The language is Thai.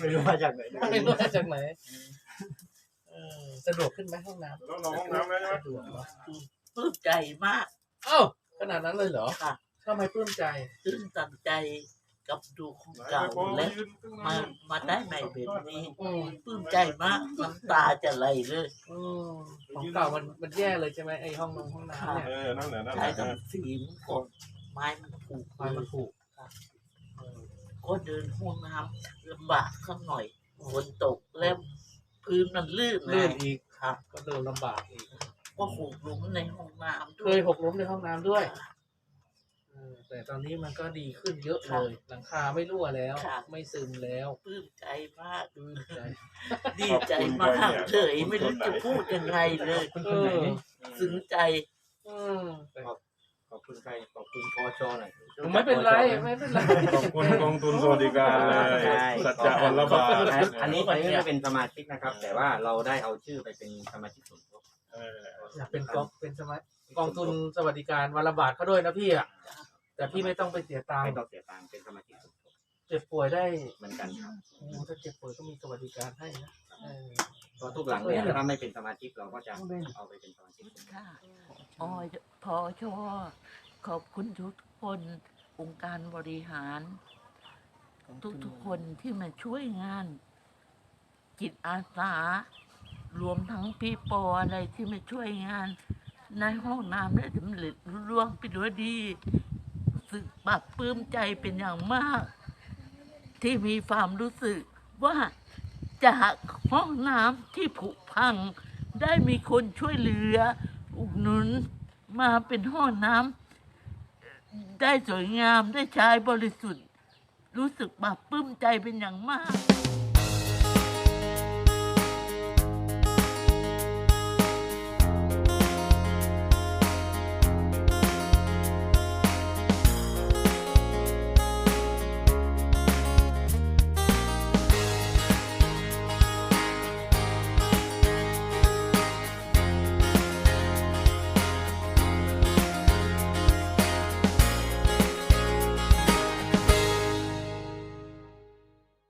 ไม่รู้มาจากไหนไม่รู้มาจากไหนเออสะดวกขึ้นไหมห้องน้ำต้องลงห้องน้ำแล้วใช่ไหมสะดวกเนาะปลื้มใจมาก เอ้าขนาดนั้นเลยเหรอค่ะ ทำไมปลื้มใจ ตื้นตันใจกับดูของไหนเก่าไปโป้และยืนตั้งนมานมาได้ใหม่แบบนี้อืมปลื้มใจมากน้ำตาจะไหลเลย อืมของเก่ามันมันแย่เลยใช่ไหมไอห้องนงห้องน้ำเนี่ยเออนั่นแหละนั่นแหใช้ละต้องสีมกดไม้มันผูกไฟมันถูก ก็เดินห้องน้ำลำบากสักหน่อยฝนตกแล้วพื้นมันลื่นลื่นไงอีกครับ ก็เดินลำบากอีก ก็หกหลุมในห้องน้ำด้เควยยหกล้มในห้องน้ำด้วยเออแต่ตอนนี้มันก็ดีขึ้นเยอะเลย หลังคาไม่รั่วแล้วไม่ซึมแล้วปลื้มใจมากปลื้มใจดีใจมากเฉยไม่รู้จะพูดยังไงเลย คุณคนไหนนี่ซึ้งใจอืมแต่ขอบ คุณใครขอบคุณพอชหน่อย ไม่เป็นไรไม่เป็นไร ขอบคุณกองทุนสวัสดิการเลยใช่ สัจจะวันละบาทอันนี้อันนี้ไม่ได้เป็นสมาชิกนะครับ แต่ว่าเราได้เอาชื่อไปเป็นสมาชิกสมทบเอออยากเป็นกองเป็นสมัยกองทุนสวัสดิการวันละบาทเขาด้วยนะพี่อะแต่พี่ไม่ต้องไปเสียตังไม่ค์ต้องเสียตังค์เป็นสมาชิกสมทบเจ็บป่วยได้เหมือนกันครับ โอ้ถ้าเจ็บป่วยก็มีสวัสดิการให้นะเออเพ ราะทุกหลังเนี่ยถ้าไม่เป็นสมาชิกเราก็จะเอาไปเป็นสมาชิกค่ะออยพอชอขอบคุณทุกคนองค์การบริหาร ทุกทุกๆคนที่มาช่วยงาน จิตอาสารวมทั้งพี่ปออะไรที่มาช่วยงาน ในห้องน้ำได้สำเร็จรุ่ร่วงไปด้วยดีรู้สึกปรับปลื้มใจเป็นอย่างมาก ที่มีความรู้สึกว่า จากห้องน้ำที่ผุพัง ได้มีคนช่วยเหลือ อุดหนุนมาเป็นห้องน้ำได้สวยงามได้ใช้บริสุทธิ์ รู้สึกปรับปลื้มใจเป็นอย่างมาก